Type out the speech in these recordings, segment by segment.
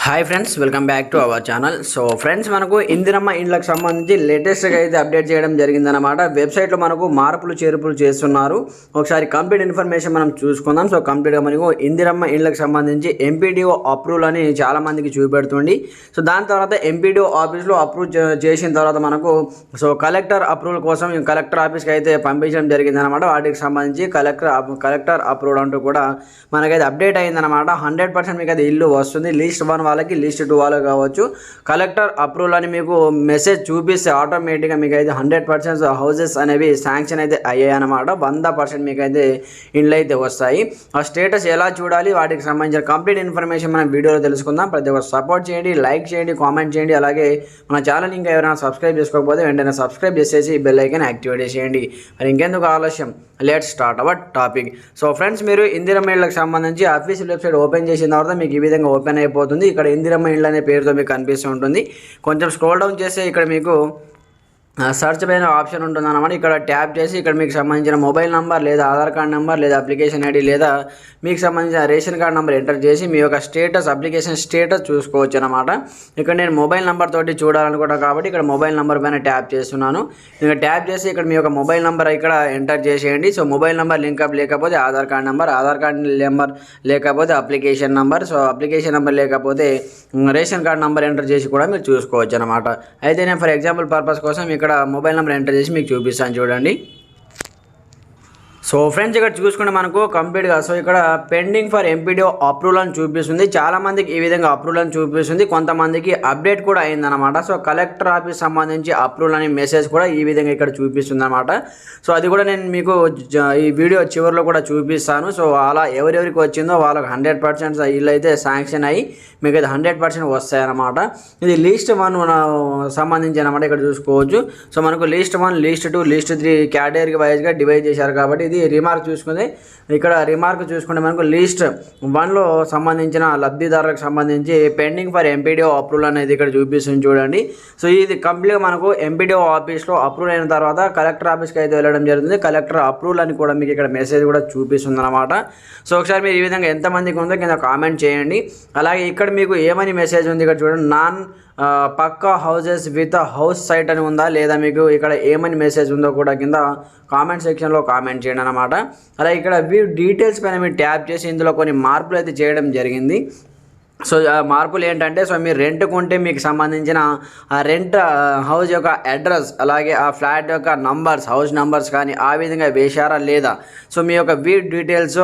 Hi friends welcome back to our channel so friends మనకు ఇందిరమ్మ ఇండ్లకు సంబంధించి లేటెస్ట్గా అయితే అప్డేట్ చేయడం జరిగిందనమాట వెబ్సైట్లో మనకు మార్పులు చేర్పులు చేస్తున్నారు. ఒకసారి కంప్లీట్ ఇన్ఫర్మేషన్ మనం చూసుకుందాం. సో కంప్లీట్గా మనకు ఇందిరమ్మ ఇండ్లకు సంబంధించి ఎంపీడీఓ అప్రూవల్ అని చాలామందికి చూపెడుతుంది. సో దాని తర్వాత ఎంపీడీఓ ఆఫీస్లో అప్రూవ్ చేసిన తర్వాత మనకు సో కలెక్టర్ అప్రూవల్ కోసం కలెక్టర్ ఆఫీస్కి అయితే పంపించడం జరిగిందనమాట వాటికి సంబంధించి కలెక్టర్ అప్- కలెక్టర్ అప్రూవల్ అంటూ కూడా మనకైతే అప్డేట్ అయిందనమాట హండ్రెడ్ పర్సెంట్ మీకు అది ఇల్లు వస్తుంది. లీస్ట్ వన్ వాళ్ళకి లిస్ట్ టూ వాళ్ళకి కావచ్చు. కలెక్టర్ అప్రూవల్ అని మీకు మెసేజ్ చూపిస్తే ఆటోమేటిక్గా మీకు అయితే హండ్రెడ్ పర్సెంట్ హౌసెస్ అనేవి శాంక్షన్ అయితే అయ్యాయి అనమాట వంద పర్సెంట్ మీకు అయితే ఇండ్లు అయితే వస్తాయి. ఆ స్టేటస్ ఎలా చూడాలి? వాటికి సంబంధించిన కంప్లీట్ ఇన్ఫర్మేషన్ మనం వీడియోలో తెలుసుకుందాం. ప్రతి ఒక్కరు సపోర్ట్ చేయండి లైక్ చేయండి కామెంట్ చేయండి. అలాగే మన ఛానల్ ఇంకా ఎవరైనా సబ్స్క్రైబ్ చేసుకోకపోతే వెంటనే సబ్స్క్రైబ్ చేసేసి బెల్ ఐకన్ యాక్టివేట్ చేసేయండి. మరి ఇంకెందుకు ఆలస్యం? Let start our topic. So friends మీరు ఇందిరా ఇళ్ళకి సంబంధించి అఫీషియల్ వెబ్సైట్ ఓపెన్ చేసిన తర్వాత మీకు ఈ విధంగా ఓపెన్ అయిపోతుంది. ఇక్కడ ఇక్కడ ఇందిరమ్మ ఇండ్ల అనే పేరుతో మీకు కనిపిస్తూ ఉంటుంది. కొంచెం స్క్రోల్ డౌన్ చేస్తే ఇక్కడ మీకు సర్చ్ పైన ఆప్షన్ ఉంటుంది అన్నమాట ఇక్కడ ట్యాప్ చేసి ఇక్కడ మీకు సంబంధించిన మొబైల్ నెంబర్ లేదా ఆధార్ కార్డ్ నెంబర్ లేదా అప్లికేషన్ ఐడి లేదా మీకు సంబంధించిన రేషన్ కార్డ్ నెంబర్ ఎంటర్ చేసి మీ యొక్క స్టేటస్ అప్లికేషన్ స్టేటస్ చూసుకోవచ్చు అనమాట ఇక్కడ నేను మొబైల్ నెంబర్ తోటి చూడాలనుకుంటాను కాబట్టి ఇక్కడ మొబైల్ నెంబర్ పైన ట్యాప్ చేస్తున్నాను. ఇక్కడ ట్యాప్ చేసి ఇక్కడ మీ యొక్క మొబైల్ నెంబర్ ఇక్కడ ఎంటర్ చేసేయండి. So mobile number link up లేకపోతే Aadhaar card number Aadhaar card number లేకపోతే application number so application number లేకపోతే రేషన్ కార్డ్ నెంబర్ ఎంటర్ చేసి కూడా మీరు చూసుకోవచ్చు అనమాట అయితే నేను ఫర్ ఎగ్జాంపుల్ పర్పస్ కోసం ఇక్కడ మొబైల్ నెంబర్ ఎంటర్ చేసి మీకు చూపిస్తాను చూడండి. సో ఫ్రెండ్స్ ఇక్కడ చూసుకుంటే మనకు కంప్లీట్గా సో ఇక్కడ పెండింగ్ ఫర్ ఎంపీడీఓ అప్రూవల్ అని చూపిస్తుంది. చాలా మందికి ఈ విధంగా అప్రూవల్ అని చూపిస్తుంది. కొంతమందికి అప్డేట్ కూడా అయిందనమాట సో కలెక్టర్ ఆఫీస్ సంబంధించి అప్రూవల్ అనే మెసేజ్ కూడా ఈ విధంగా ఇక్కడ చూపిస్తుంది అనమాట సో అది కూడా నేను మీకు ఈ వీడియో చివరిలో కూడా చూపిస్తాను. సో అలా ఎవరెవరికి వచ్చిందో వాళ్ళకి హండ్రెడ్ పర్సెంట్ ఇల్లు అయితే శాంక్షన్ అయ్యి మీకు అయితే హండ్రెడ్ పర్సెంట్ వస్తాయన్నమాట. ఇది లిస్ట్ వన్ సంబంధించి అనమాట ఇక్కడ చూసుకోవచ్చు. సో మనకు list one list two list three category వైజ్గా డివైడ్ చేశారు కాబట్టి ఇది రిమార్క్ చూసుకుంది. ఇక్కడ రిమార్క్ చూసుకుంటే మనకు లిస్ట్ వన్లో సంబంధించిన లబ్ధిదారులకు సంబంధించి పెండింగ్ ఫర్ ఎంపీడీఓ అప్రూవల్ అనేది ఇక్కడ చూపిస్తుంది చూడండి. సో ఇది కంప్లీట్గా మనకు ఎంపీడీఓ ఆఫీస్లో అప్రూవల్ అయిన తర్వాత కలెక్టర్ ఆఫీస్కి అయితే వెళ్ళడం జరుగుతుంది. కలెక్టర్ అప్రూవల్ అని కూడా మీకు ఇక్కడ మెసేజ్ కూడా చూపిస్తుంది అనమాట సో ఒకసారి మీరు ఈ విధంగా ఎంతమందికి ఉందో కింద కామెంట్ చేయండి. అలాగే ఇక్కడ మీకు ఏమని మెసేజ్ ఉంది ఇక్కడ చూడండి. Non pucca houses with house site అని ఉందా? లేదా మీకు ఇక్కడ ఏమని మెసేజ్ ఉందో కూడా కింద కామెంట్ సెక్షన్లో కామెంట్ చేయండి. అనమాట. అలా ఇక్కడ వ్యూ డీటెయిల్స్ పైన మీరు ట్యాప్ చేసి ఇందులో కొన్ని మార్పులు అయితే చేయడం జరిగింది. సో ఆ మార్పులు ఏంటంటే సో మీరు రెంట్ కొంటే మీకు సంబంధించిన ఆ రెంట్ హౌస్ యొక్క అడ్రస్ అలాగే ఆ ఫ్లాట్ యొక్క నంబర్స్ హౌస్ నంబర్స్ కానీ ఆ విధంగా వేశారా లేదా? సో మీ యొక్క వీ డీటెయిల్స్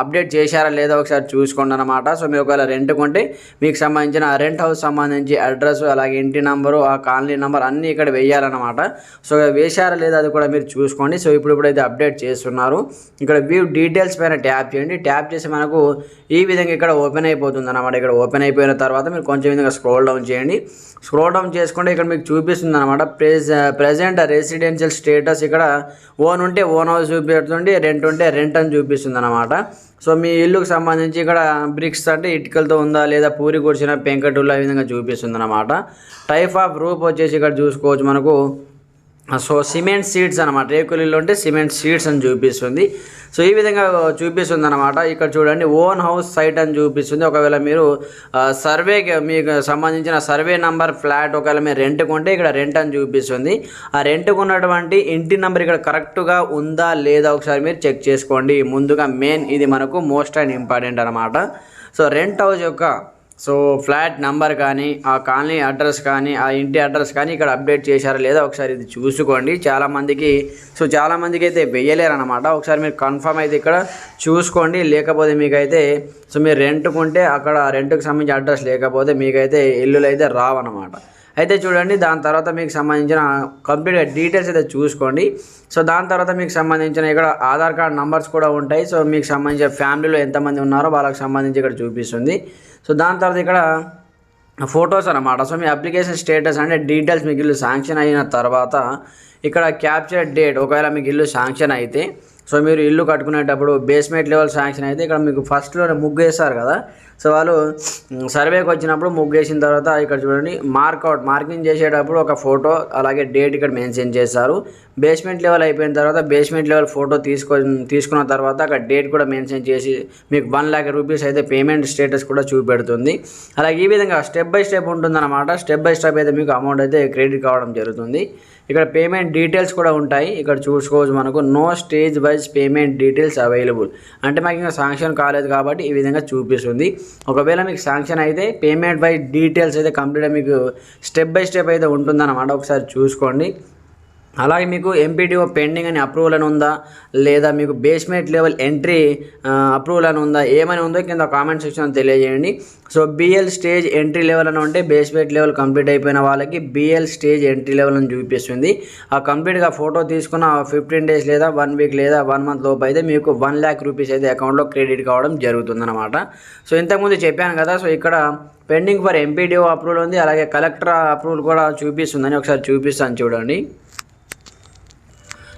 అప్డేట్ చేశారా లేదా ఒకసారి చూసుకోండి అనమాట సో మీరు ఒకవేళ రెంట్ కొంటే మీకు సంబంధించిన రెంట్ హౌస్ సంబంధించి అడ్రస్ అలాగే ఇంటి నంబరు ఆ కాలనీ నంబర్ అన్నీ ఇక్కడ వేయాలన్నమాట. సో వేశారా లేదా అది కూడా మీరు చూసుకోండి. సో ఇప్పుడు ఇప్పుడైతే అప్డేట్ చేస్తున్నారు. ఇక్కడ వ్యూ డీటెయిల్స్ పైన ట్యాప్ చేయండి. ట్యాప్ చేసి మనకు ఈ విధంగా ఇక్కడ ఓపెన్ అయిపోతుంది అనమాట ఇక్కడ ఓపెన్ అయిపోయిన తర్వాత మీరు కొంచెం విధంగా స్క్రోల్ డౌన్ చేయండి. స్క్రోల్ డౌన్ చేసుకుంటే ఇక్కడ మీకు చూపిస్తుంది అనమాట ప్రెజ్ ప్రజెంట్ రెసిడెన్షియల్ స్టేటస్ ఇక్కడ ఓన్ ఉంటే ఓన్ హౌస్ చూపిస్తుంది రెంట్ ఉంటే రెంట్ అని చూపిస్తుంది అనమాట సో మీ ఇల్లుకు సంబంధించి ఇక్కడ బ్రిక్స్ అంటే ఇటుకలతో ఉందా లేదా పూరి కూర్చిన పెంకటుల్లో విధంగా చూపిస్తుంది అనమాట టైప్ ఆఫ్ రూప్ వచ్చేసి ఇక్కడ చూసుకోవచ్చు మనకు. సో సిమెంట్ సీడ్స్ అనమాట రేకులీలో ఉంటే సిమెంట్ సీడ్స్ అని చూపిస్తుంది. సో ఈ విధంగా చూపిస్తుంది అనమాట ఇక్కడ చూడండి ఓన్ హౌస్ సైట్ అని చూపిస్తుంది. ఒకవేళ మీరు సర్వే మీకు సంబంధించిన సర్వే నంబర్ ఫ్లాట్ ఒకవేళ మీరు రెంట్ కొంటే ఇక్కడ రెంట్ అని చూపిస్తుంది. ఆ రెంట్కు ఉన్నటువంటి ఇంటి నెంబర్ ఇక్కడ కరెక్ట్గా ఉందా లేదా ఒకసారి మీరు చెక్ చేసుకోండి. ముందుగా మెయిన్ ఇది మనకు మోస్ట్ అండ్ ఇంపార్టెంట్ అనమాట సో రెంట్ హౌస్ యొక్క సో ఫ్లాట్ నంబర్ కానీ ఆ కాలనీ అడ్రస్ కానీ ఆ ఇంటి అడ్రస్ కానీ ఇక్కడ అప్డేట్ చేశారా లేదా ఒకసారి ఇది చూసుకోండి. చాలామందికి సో చాలామందికి అయితే వెయ్యలేరు అనమాట ఒకసారి మీరు కన్ఫర్మ్ అయితే ఇక్కడ చూసుకోండి. లేకపోతే మీకైతే సో మీరు రెంట్కుంటే అక్కడ రెంట్కి సంబంధించిన అడ్రస్ లేకపోతే మీకైతే ఇల్లులు అయితే రావన్నమాట. అయితే చూడండి దాని తర్వాత మీకు సంబంధించిన కంప్లీట్గా డీటెయిల్స్ అయితే చూసుకోండి. సో దాని తర్వాత మీకు సంబంధించిన ఇక్కడ ఆధార్ కార్డ్ నంబర్స్ కూడా ఉంటాయి. సో మీకు సంబంధించిన ఫ్యామిలీలో ఎంతమంది ఉన్నారో వాళ్ళకి సంబంధించి ఇక్కడ చూపిస్తుంది. సో దాని తర్వాత ఇక్కడ ఫొటోస్ అనమాట సో మీ అప్లికేషన్ స్టేటస్ అంటే డీటెయిల్స్ మీకు ఇల్లు శాంక్షన్ అయిన తర్వాత ఇక్కడ క్యాప్చర్ డేట్ ఒకవేళ మీకు ఇల్లు శాంక్షన్ అయితే సో మీరు ఇల్లు కట్టుకునేటప్పుడు బేస్మెంట్ లెవెల్ శాంక్షన్ అయితే ఇక్కడ మీకు ఫస్ట్లోనే ముగ్గు వేస్తారు కదా. సో వాళ్ళు సర్వేకి వచ్చినప్పుడు ముగ్గు వేసిన తర్వాత ఇక్కడ చూడండి మార్కౌట్ మార్కింగ్ చేసేటప్పుడు ఒక ఫోటో అలాగే డేట్ ఇక్కడ మెన్షన్ చేస్తారు. బేస్మెంట్ లెవెల్ అయిపోయిన తర్వాత బేస్మెంట్ లెవెల్ ఫోటో తీసుకో తీసుకున్న తర్వాత అక్కడ డేట్ కూడా మెన్షన్ చేసి మీకు వన్ ల్యాక్ రూపీస్ అయితే పేమెంట్ స్టేటస్ కూడా చూపెడుతుంది. అలాగే ఈ విధంగా స్టెప్ బై స్టెప్ ఉంటుందన్నమాట. స్టెప్ బై స్టెప్ అయితే మీకు అమౌంట్ అయితే క్రెడిట్ కావడం జరుగుతుంది. ఇక్కడ పేమెంట్ డీటెయిల్స్ కూడా ఉంటాయి. ఇక్కడ చూసుకోవచ్చు మనకు. No stage wise payment details available అంటే మాకు ఇంకా శాంక్షన్ కాలేదు కాబట్టి ఈ విధంగా చూపిస్తుంది. ఒకవేళ మీకు శాంక్షన్ అయితే పేమెంట్ బై డీటెయిల్స్ అయితే కంప్లీట్గా మీకు స్టెప్ బై స్టెప్ అయితే ఉంటుందన్నమాట. ఒకసారి చూసుకోండి. అలాగే మీకు ఎంపీటీఓ పెండింగ్ అని అప్రూవల్ అని ఉందా? లేదా మీకు బేస్మెంట్ లెవెల్ ఎంట్రీ అప్రూవల్ అని ఉందా? ఏమని ఉందో కింద కామెంట్ సెక్షన్ తెలియజేయండి. So BL stage entry level అని ఉంటే బేస్మెంట్ లెవెల్ కంప్లీట్ అయిపోయిన వాళ్ళకి బిఎల్ స్టేజ్ ఎంట్రీ లెవెల్ అని చూపిస్తుంది. ఆ కంప్లీట్గా ఫోటో తీసుకున్న ఫిఫ్టీన్ డేస్ లేదా వన్ వీక్ లేదా వన్ మంత్ లోపు అయితే మీకు వన్ ల్యాక్ రూపీస్ అయితే అకౌంట్లో క్రెడిట్ కావడం జరుగుతుందన్నమాట. సో ఇంతకుముందు చెప్పాను కదా సో ఇక్కడ పెండింగ్ ఫర్ ఎంపీడీఓ అప్రూవల్ ఉంది. అలాగే కలెక్టర్ అప్రూవల్ కూడా చూపిస్తుందని ఒకసారి చూపిస్తాను చూడండి.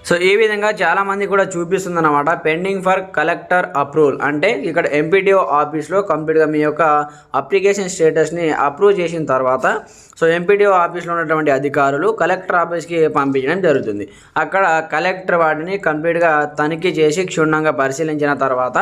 సో ఈ విధంగా చాలామంది కూడా చూపిస్తుంది అనమాట పెండింగ్ ఫర్ కలెక్టర్ అప్రూవల్ అంటే ఇక్కడ ఎంపీడీఓ ఆఫీస్లో కంప్లీట్గా మీ యొక్క అప్లికేషన్ స్టేటస్ని అప్రూవ్ చేసిన తర్వాత సో ఎంపీడీఓ ఆఫీస్లో ఉన్నటువంటి అధికారులు కలెక్టర్ ఆఫీస్కి పంపించడం జరుగుతుంది. అక్కడ కలెక్టర్ వాటిని కంప్లీట్గా తనిఖీ చేసి క్షుణ్ణంగా పరిశీలించిన తర్వాత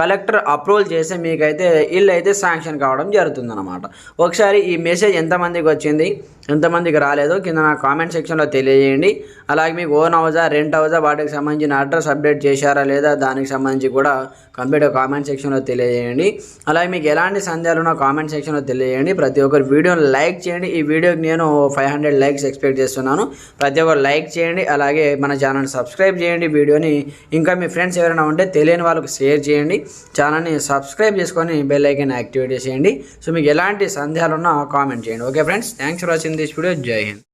కలెక్టర్ అప్రూవల్ చేసి మీకైతే ఇల్లు అయితే శాంక్షన్ కావడం జరుగుతుంది అనమాట ఒకసారి ఈ మెసేజ్ ఎంతమందికి వచ్చింది ఎంతమందికి రాలేదో కింద నా కామెంట్ సెక్షన్లో తెలియజేయండి. అలాగే మీకు ఓన్ హౌజా రెంట్ హౌజా వాటికి సంబంధించిన అడ్రస్ అప్డేట్ చేశారా లేదా దానికి సంబంధించి కూడా కంప్లీట్గా కామెంట్ సెక్షన్లో తెలియజేయండి. అలాగే మీకు ఎలాంటి సందేహాలు ఉన్నా కామెంట్ సెక్షన్లో తెలియజేయండి. ప్రతి ఒక్కరు వీడియోని లైక్ చేయండి. ఈ వీడియోకి నేను ఫైవ్ హండ్రెడ్ లైక్స్ ఎక్స్పెక్ట్ చేస్తున్నాను. ప్రతి ఒక్కరు లైక్ చేయండి అలాగే మన ఛానల్ని సబ్స్క్రైబ్ చేయండి. వీడియోని ఇంకా మీ ఫ్రెండ్స్ ఎవరైనా ఉంటే తెలియని వాళ్ళకి షేర్ చేయండి. ఛానల్ని సబ్స్క్రైబ్ చేసుకొని బెల్ ఐకన్ యాక్టివేట్ చేసేయండి. సో మీకు ఎలాంటి సందేహాలు ఉన్నా కామెంట్ చేయండి. Okay friends thanks for watching this video. జై హింద్.